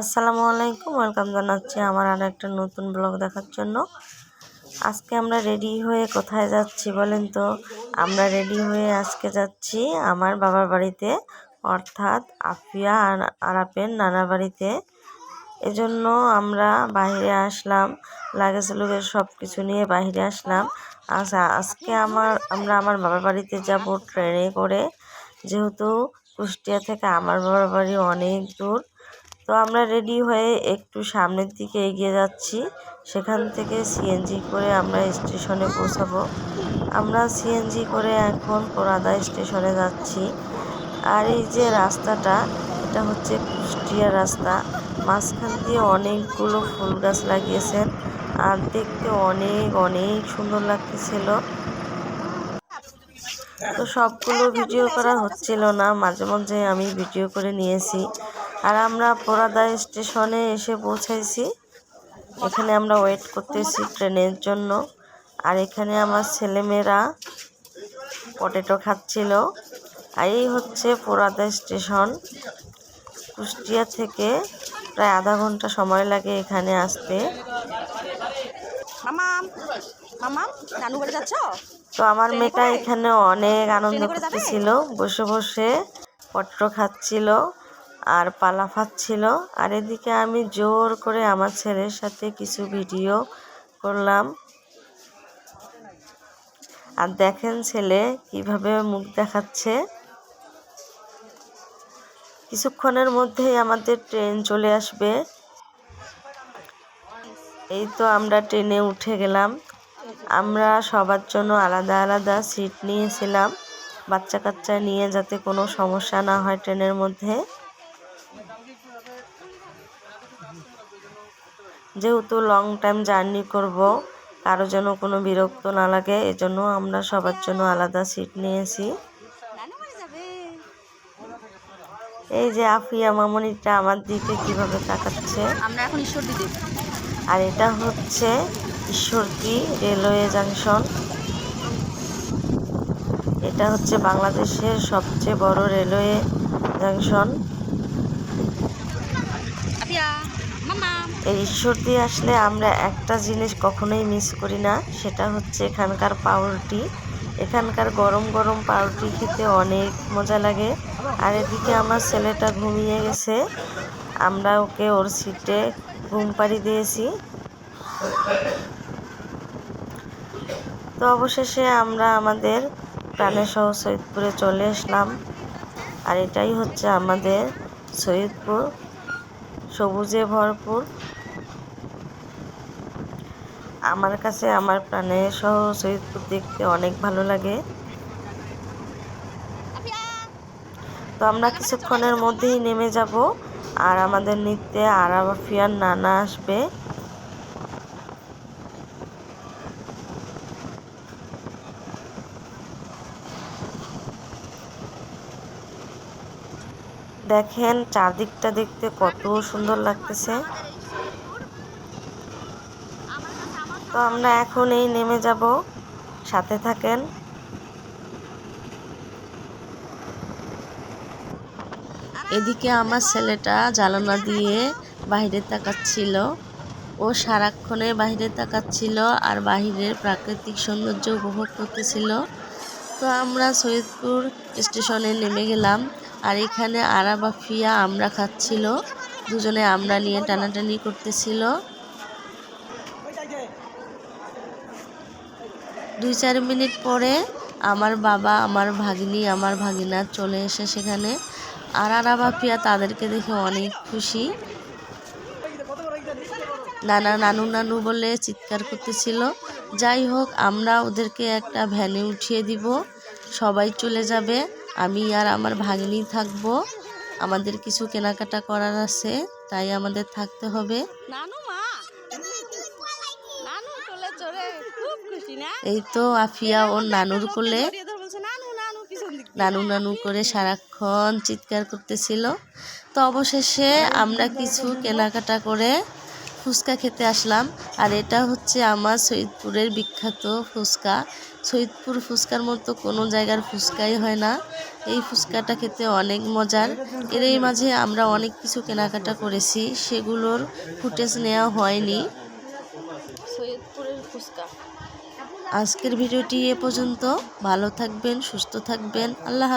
আসসালামু আলাইকুম, ওয়েলকাম জানাচ্ছি আমার আর একটা নতুন ব্লগ দেখার জন্য। আজকে আমরা রেডি হয়ে কোথায় যাচ্ছি বলেন তো? আমরা রেডি হয়ে আজকে যাচ্ছি আমার বাবার বাড়িতে, অর্থাৎ আফিয়া আর আরাপের নানার বাড়িতে। এজন্য আমরা বাইরে আসলাম লাগেজ লুগেজ সব কিছু নিয়ে বাইরে আসলাম। আচ্ছা আজকে আমার, আমরা আমার বাবার বাড়িতে যাব ট্রেনে করে। যেহেতু কুষ্টিয়া থেকে আমার বাবার বাড়ি অনেক দূর তো আমরা রেডি হয়ে একটু সামনের দিকে এগিয়ে যাচ্ছি। সেখান থেকে সিএনজি করে আমরা স্টেশনে পৌঁছাবো। আমরা সিএনজি করে এখন পোরাদা স্টেশনে যাচ্ছি। আর এই যে রাস্তাটা, এটা হচ্ছে কুষ্টিয়া রাস্তা। মাঝখান দিয়ে অনেকগুলো ফুল গাছ লাগিয়েছেন আর দেখতে অনেক অনেক সুন্দর লাগতেছিল। তো সবগুলো ভিডিও করা হচ্ছিল না। মাঝে মাঝে আমি ভিডিও করে নিয়েছি। আর আমরা পোরাদা স্টেশনে এসে পৌঁছাইছি। এখানে আমরা ওয়েট করতেছি ট্রেনের জন্য। আর এখানে আমার ছেলেমেয়েরা পটেটো খাচ্ছিল। আর এই হচ্ছে পোরাদা স্টেশন। কুষ্টিয়া থেকে প্রায় আধা ঘণ্টা সময় লাগে এখানে আসতে। তো আমার মেয়েটা এখানে অনেক আনন্দ করতেছিল। বসে বসে পট্র খাচ্ছিল। আর পালা ফাচ্ছিল আর এদিকে আমি জোর করে আমার ছেলের সাথে কিছু ভিডিও করলাম। আর দেখেন ছেলে কীভাবে মুখ দেখাচ্ছে। কিছুক্ষণের মধ্যেই আমাদের ট্রেন চলে আসবে। এই তো আমরা ট্রেনে উঠে গেলাম। আমরা সবার জন্য আলাদা আলাদা সিট নিয়েছিলাম। বাচ্চা কাচ্চা নিয়ে যাতে কোনো সমস্যা না হয় ট্রেনের মধ্যে। যেহেতু লং টাইম জার্নি করব কারও যেন কোনো বিরক্ত না লাগে এজন্য আমরা সবার জন্য আলাদা সিট নিয়েছি। এই যে আফিয়া মামনিটা আমার দিকে কীভাবে তাকাচ্ছে? আমরা এখন আর এটা হচ্ছে ঈশ্বরদী রেলওয়ে জাংশন এটা হচ্ছে বাংলাদেশের সবচেয়ে বড় রেলওয়ে জাংশন এই ঈশ্বরদী আসলে আমরা একটা জিনিস কখনোই মিস করি না, সেটা হচ্ছে এখানকার পাউরুটি। এখানকার গরম গরম পাউরুটি খেতে অনেক মজা লাগে। আর এদিকে আমার ছেলেটা ঘুমিয়ে গেছে, আমরা ওকে ওর সিটে ঘুম পাড়ি দিয়েছি। তো অবশেষে আমরা আমাদের প্রাণের সহ সৈয়দপুরে চলে আসলাম। আর এটাই হচ্ছে আমাদের সৈয়দপুর, সবুজে ভরপুর। আমার কাছে আমার প্রাণে সহ সৈয়দপুর দেখতে অনেক ভালো লাগে। তো আমরা কিছুক্ষণের মধ্যেই নেমে যাব আর আমাদের নৃত্যে আরাফিয়ার নানা আসবে। দেখেন চারদিকটা দেখতে কত সুন্দর লাগতেছে। তো আমরা এখন এই নেমে যাব। সাথে থাকেন। এদিকে আমার ছেলেটা জানালা দিয়ে বাইরে তাকাচ্ছিল। ও সারাক্ষণে বাইরে তাকাচ্ছিল আর বাহিরের প্রাকৃতিক সৌন্দর্য উপভোগ করতেছিল। তো আমরা সৈয়দপুর স্টেশনে নেমে গেলাম আর এখানে আরাবাফিয়া আমরা খাচ্ছিল। দুজনে আমরা নিয়ে টানাটানি করতেছিল। দুই চার মিনিট পরে আমার বাবা, আমার ভাগ্নি, আমার ভাগিনা চলে এসে সেখানে। আর আরাবাফিয়া তাদেরকে দেখে অনেক খুশি। নানা নানু নানু বলে চিৎকার করতেছিল। যাই হোক, আমরা ওদেরকে একটা ভ্যানে উঠিয়ে দিব। সবাই চলে যাবে। আমি আর আমার ভাগ্নি থাকব। আমাদের কিছু কেনাকাটা করার আছে, তাই আমাদের থাকতে হবে। এই তো আফিয়া ওর নানুর কোলে। নানু নানু করে সারাক্ষণ চিৎকার করতেছিল। তো অবশেষে আমরা কিছু কেনাকাটা করে ফুচকা খেতে আসলাম। আর এটা হচ্ছে আমার সৈয়দপুরের বিখ্যাত ফুচকা। সৈয়দপুর ফুচকার মতো কোনো জায়গার ফুচকাই হয় না। এই ফুচকাটা খেতে অনেক মজার। এর এই মাঝে আমরা অনেক কিছু কেনাকাটা করেছি। সেগুলোর ফুটেজ নেওয়া হয়নি। সৈয়দপুরের ফুচকা। আজকের ভিডিওটি এ পর্যন্ত। ভালো থাকবেন সুস্থ থাকবেন। আল্লাহ